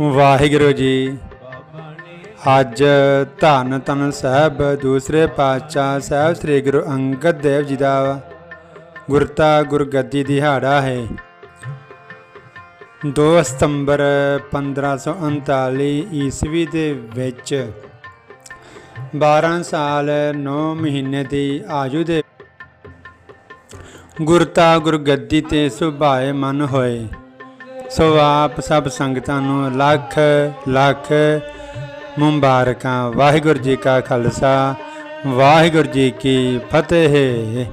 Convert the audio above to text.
ਵਾਹਿਗੁਰੂ ਜੀ। ਅੱਜ ਧੰਨ ਧੰਨ ਸਾਹਿਬ, ਦੂਸਰੇ ਪਾਤਸ਼ਾਹ ਸਾਹਿਬ, ਸ੍ਰੀ ਗੁਰੂ ਅੰਗਦ ਦੇਵ ਜੀ ਦਾ ਗੁਰਤਾ ਗੁਰਗੱਦੀ ਦਿਹਾੜਾ ਹੈ। 2 ਸਤੰਬਰ 1539 ਈਸਵੀ ਦੇ ਵਿੱਚ 12 ਸਾਲ 9 ਮਹੀਨੇ ਦੀ ਆਯੂ ਦੇ ਗੁਰਤਾ ਗੁਰਗੱਦੀ ਤੇ ਸੁਭਾਏ ਮਨ ਹੋਏ। ਸੋ ਆਪ ਸਭ ਸੰਗਤਾਂ ਨੂੰ ਲੱਖ ਲੱਖ ਮੁਬਾਰਕਾਂ। ਵਾਹਿਗੁਰੂ ਜੀ ਕਾ ਖਾਲਸਾ, ਵਾਹਿਗੁਰੂ ਜੀ ਕੀ ਫਤਿਹ।